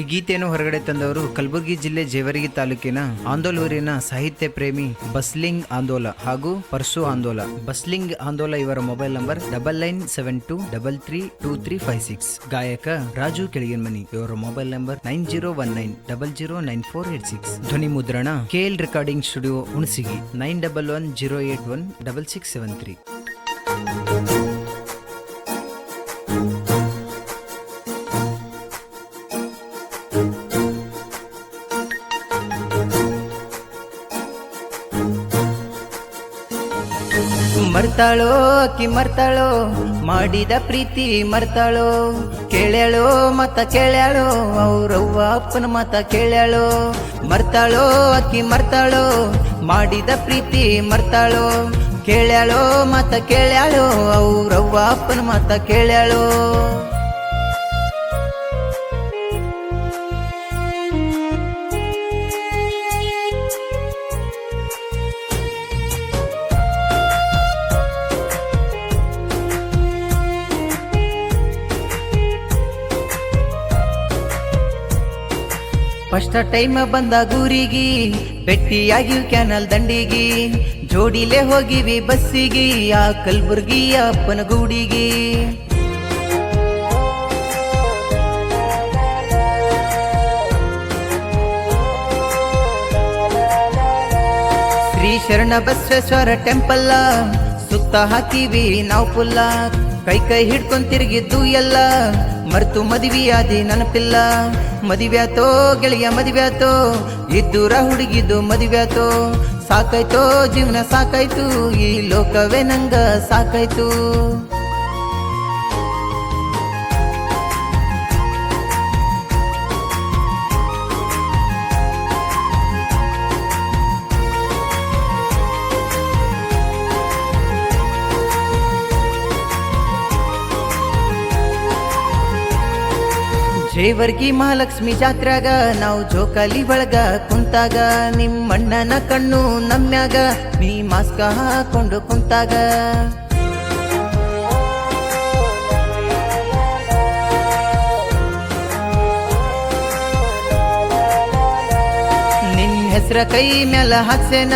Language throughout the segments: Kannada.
ಈ ಗೀತೆಯನ್ನು ಹೊರಗಡೆ ತಂದವರು ಕಲಬುರಗಿ ಜಿಲ್ಲೆ ಜೇವರ್ಗಿ ತಾಲೂಕಿನ ಆಂದೋಲೂರಿನ ಸಾಹಿತ್ಯ ಪ್ರೇಮಿ ಬಸ್ಲಿಂಗ್ ಆಂದೋಲ ಹಾಗೂ ಪರ್ಸು ಆಂದೋಲ. ಬಸ್ಲಿಂಗ್ ಆಂದೋಲ ಇವರ mobile number double nine seven two double three two three five six. ಗಾಯಕ ರಾಜು ಕೆಳಗಿನಮನಿ. ಇವರ mobile number nine zero one nine double zero nine four eight six. ಧ್ವನಿ ಮುದ್ರಣ, KL recording studio Hunasigi, nine double one zero eight one double six seven three. ಮರ್ತಾಳೋ, ಅಕ್ಕಿ ಮರ್ತಾಳೋ, ಮಾಡಿದ ಪ್ರೀತಿ ಮರ್ತಾಳೋ, ಕೇಳ್ಯಾಳೋ ಮತ ಕೇಳ್ಯಾಳೋ, ಅವ್ರವ್ವ ಅಪ್ಪನ ಮತ ಕೇಳ್ಯಾಳೋ, ಮರ್ತಾಳೋ, ಅಕ್ಕಿ ಮರ್ತಾಳೋ, ಮಾಡಿದ ಪ್ರೀತಿ ಮರ್ತಾಳೋ, ಕೇಳ್ಯಾಳೋ ಮತ ಕೇಳ್ಯಾಳೋ, ಅವ್ರವ್ವ ಅಪ್ಪನ ಮತ ಕೇಳ್ಯಾಳೋ. ಫಸ್ಟ್ ಟೈಮ್ ಬಂದ ಗುರಿಗಿ ಬೆಟ್ಟಿಯಾಗಿ ಕ್ಯಾನಲ್ ದಂಡಿಗಿ. ಜೋಡಿಲೆ ಹೋಗಿವಿ ಬಸ್ಸಿಗಿ, ಆ ಕಲ್ಬುರ್ಗಿ ಅಪ್ಪನ ಗೂಡಿಗಿ ಶ್ರೀ ಶರಣ ಬಸವೇಶ್ವರ ಟೆಂಪಲ್ಲ ಸುತ್ತ ಹಾಕಿವಿ ನಾವು ಪುಲ್ಲ. ಕೈ ಕೈ ಹಿಡ್ಕೊಂಡ್ ತಿರುಗಿದ್ದು ಎಲ್ಲ. ಮರ್ತು ಮದುವೆಯಾದಿ ನೆನಪಿಲ್ಲ. ಮದುವ್ಯಾತೋ ಗೆಳೆಯ ಮದುವ್ಯಾತೋ. ಇದ್ದೂರ ಹುಡುಗಿದ್ದು ಮದುವ್ಯಾತೋ. ಸಾಕಾಯ್ತೋ ಜೀವನ ಸಾಕಾಯ್ತು. ಈ ಲೋಕವೇ ನಂಗ ಸಾಕಾಯ್ತು. ಜೇವರ್ಗಿ ಮಹಾಲಕ್ಷ್ಮಿ ಜಾತ್ರ್ಯಾಗ ನಾವು ಜೋಕಾಲಿ ಬಳಗ ಕುಂತಾಗ ನಿಮ್ಮಣ್ಣನ ಕಣ್ಣು ನಮ್ಯಾಗ ನೀ ಮಾಸ್ಕ ಹಾಕೊಂಡು ಕುಂತಾಗ. ನಿನ್ ಹೆಸ್ರ ಕೈ ಮ್ಯಾಲ ಹಾಕ್ಸೇನ,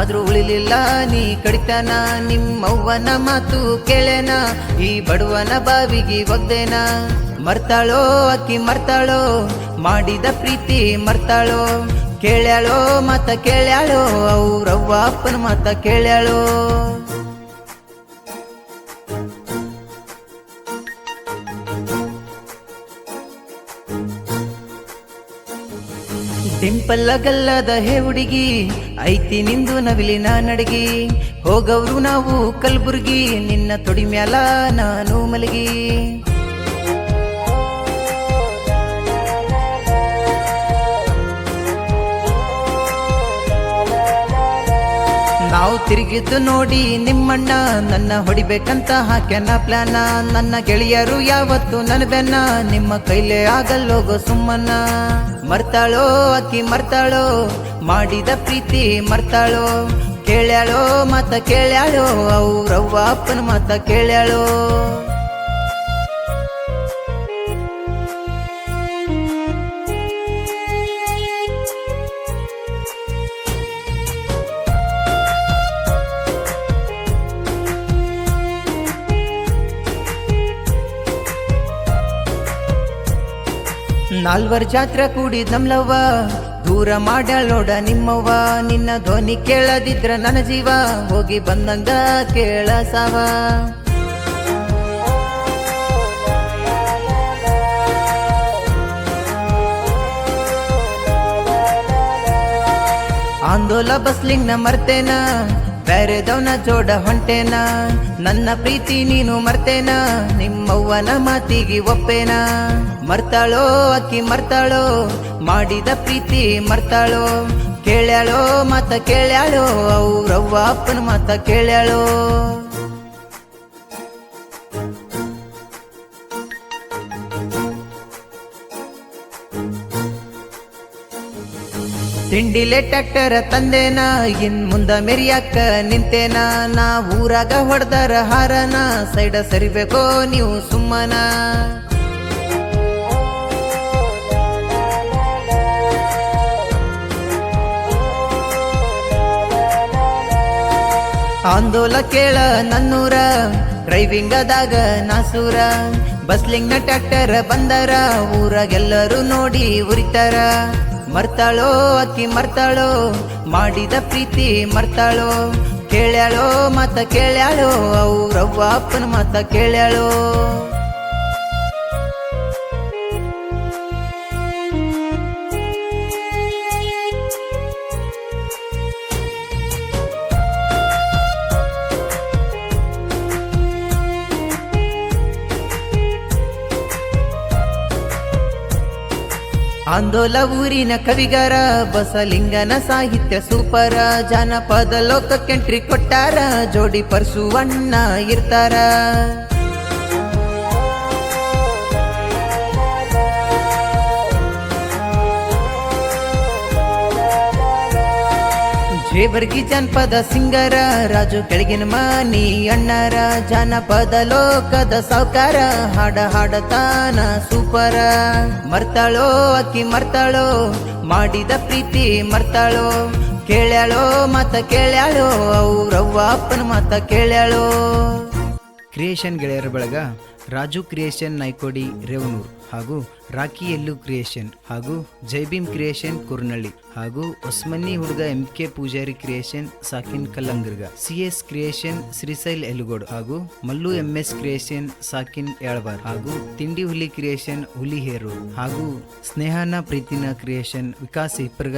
ಆದ್ರೂ ಉಳಿಲಿಲ್ಲ ನೀ ಕಡಿತಾನ, ನಿಮ್ಮವ್ವನ ಮಾತು ಕೇಳೇನ, ಈ ಬಡವನ ಬಾವಿಗೆ ಒಗ್ದೇನ. ಮರ್ತಾಳೋ, ಅಕ್ಕಿ ಮರ್ತಾಳೋ? ಮಾಡಿದ ಪ್ರೀತಿ ಮರ್ತಾಳೋ? ಕೇಳ್ಯಾಳೋ, ಮತ ಕೇಳ್ಯಾಳೋ? ಅವ್ರವ್ವ ಅಪ್ಪನ ಮತ ಕೇಳ್ಯಾಳೋ? ಡಿಂಪಲ್ಲ ಗಲ್ಲದ ಹೇ ಹುಡುಗಿ, ಐತಿ ನಿಂದು ನವಿಲಿನ ನಡಗಿ. ಹೋಗವ್ರು ನಾವು ಕಲ್ಬುರ್ಗಿ, ನಿನ್ನ ತೊಡಿ ಮ್ಯಾಲ ನಾನು ಮಲಗಿ. ನಾವು ತಿರುಗಿದ್ದು ನೋಡಿ ನಿಮ್ಮಣ್ಣ, ನನ್ನ ಹೊಡಿಬೇಕಂತ ಹಾಕ್ಯನ ಪ್ಲಾನ ನನ್ನ ಗೆಳೆಯರು ಯಾವತ್ತು ನನ್ನ ಬೆನ್ನ, ನಿಮ್ಮ ಕೈಲೇ ಆಗಲ್ಲೋಗೋ ಸುಮ್ಮನ. ಮರ್ತಾಳೋ, ಅಕ್ಕಿ ಮರ್ತಾಳೋ, ಮಾಡಿದ ಪ್ರೀತಿ ಮರ್ತಾಳೋ. ಕೇಳ್ಯಾಳೋ, ಮತ ಕೇಳ್ಯಾಳೋ, ಅವ್ರವ್ವ ಅಪ್ಪನ ಮತ ಕೇಳ್ಯಾಳೋ. ನಾಲ್ವರ್ ಜಾತ್ರ ಕೂಡಿ ನಮ್ಲವ್ವ ದೂರ ಮಾಡಲೋಡ ನಿಮ್ಮವ್ವ. ನಿನ್ನ ಧ್ವನಿ ಕೇಳದಿದ್ರ ನನ್ನ ಜೀವ. ಹೋಗಿ ಬಂದಂಗ ಕೇಳ ಸಾವ ಆಂದೋಲ ಬಸ್ಲಿಂಗ್ನ ಮರ್ತೇನ. ಬೇರೆದವನ ಜೋಡ ಹೊಂಟೇನ. ನನ್ನ ಪ್ರೀತಿ ನೀನು ಮರ್ತೇನ. ನಿಮ್ಮವ್ವನ ಮಾತಿಗೆ ಒಪ್ಪೇನ. ಮರ್ತಾಳೋ, ಅಕ್ಕಿ ಮರ್ತಾಳೋ, ಮಾಡಿದ ಪ್ರೀತಿ ಮರ್ತಾಳೋ, ಕೇಳ್ಯಾಳೋ ಮತ ಕೇಳ್ಯಾಳೋ ಅವ್ರವ್ವ ಅಪ್ಪನ ಮತ ಕೇಳ್ಯಾಳೋ. ತಿಂಡಿಲೆ ಟ್ಯಾಕ್ಟರ್ ತಂದೇನ, ಇನ್ ಮುಂದ ಮೆರಿಯಾಕ ನಿಂತೇನ, ನಾ ಊರಾಗ ಹೊಡ್ದಾರ ಹಾರನ, ಸೈಡ ಸರಿಬೇಕೋ ನೀವು ಸುಮ್ಮನ. ಆಂದೋಲ ಕೇಳ ನನ್ನೂರ ಡ್ರೈವಿಂಗದಾಗ ನಾಸೂರ. ಬಸ್ಲಿಂಗ್ನ ಟ್ರ್ಯಾಕ್ಟರ್ ಬಂದರ, ಊರಾಗೆಲ್ಲರೂ ನೋಡಿ ಉರಿತಾರ. ಮರ್ತಾಳೋ ಅಕ್ಕಿ ಮರ್ತಾಳೋ, ಮಾಡಿದ ಪ್ರೀತಿ ಮರ್ತಾಳೋ. ಕೇಳ್ಯಾಳೋ ಮತ ಕೇಳ್ಯಾಳೋ, ಅವ್ರವ್ವ ಅಪ್ಪನ ಮತ ಕೇಳ್ಯಾಳೋ. ಆಂದೋಲ ಊರಿನ ಕವಿಗರ ಬಸಲಿಂಗನ ಸಾಹಿತ್ಯ ಸೂಪರ. ಜಾನಪದ ಲೋಕಕ್ಕೆಂಟ್ರಿ ಕೊಟ್ಟಾರ ಜೋಡಿ ಪರ್ಸುವಣ್ಣ ಇರ್ತಾರ. ಜೇವರ್ಗಿ ಜನಪದ ಸಿಂಗರ, ರಾಜು ಕೆಳಗಿನ ಮನಿ ಅಣ್ಣರ, ಜಾನಪದ ಲೋಕದ ಸಾವುಕಾರ, ಹಾಡ ಹಾಡತಾನ ಸೂಪರ. ಮರ್ತಾಳೋ, ಅಕ್ಕಿ ಮರ್ತಾಳೋ, ಮಾಡಿದ ಪ್ರೀತಿ ಮರ್ತಾಳೋ, ಕೇಳ್ಯಾಳೋ, ಮತ ಕೇಳ್ಯಾಳೋ, ಅವ್ರವ್ವ ಅಪ್ಪನ ಮತ ಕೇಳ್ಯಾಳೋ. ಕ್ರಿಯೇಷನ್ ಗೆಳೆಯರ ಬಳಗ ರಾಜು ಕ್ರಿಯೇಷನ್ ನೈಕೋಡಿ ರೇವನೂರ್ ಹಾಗೂ ರಾಕಿ ಎಲ್ಲು ಕ್ರಿಯೇಷನ್ ಹಾಗೂ ಜೈಬೀಮ್ ಕ್ರಿಯೇಷನ್ ಕುರ್ನಳ್ಳಿ ಹಾಗೂ ಒಸ್ಮನ್ನಿ ಹುಡುಗ M K Pujari creation ಸಾಕಿನ್ Kallangarga, C S creation Shrishail Elugod ಹಾಗೂ ಮಲ್ಲು ಎಂ ಎಸ್ ಕ್ರಿಯೇಷನ್ ಸಾಕಿನ್ ಏಳ್ಬಾರ್ ಹಾಗೂ ತಿಂಡಿ ಹುಲಿ ಕ್ರಿಯೇಷನ್ ಹುಲಿ ಹೇರು ಹಾಗೂ ಸ್ನೇಹನ ಪ್ರೀತಿನ ಕ್ರಿಯೇಷನ್ ವಿಕಾಸ್ ಇಪ್ಪರ್ಗ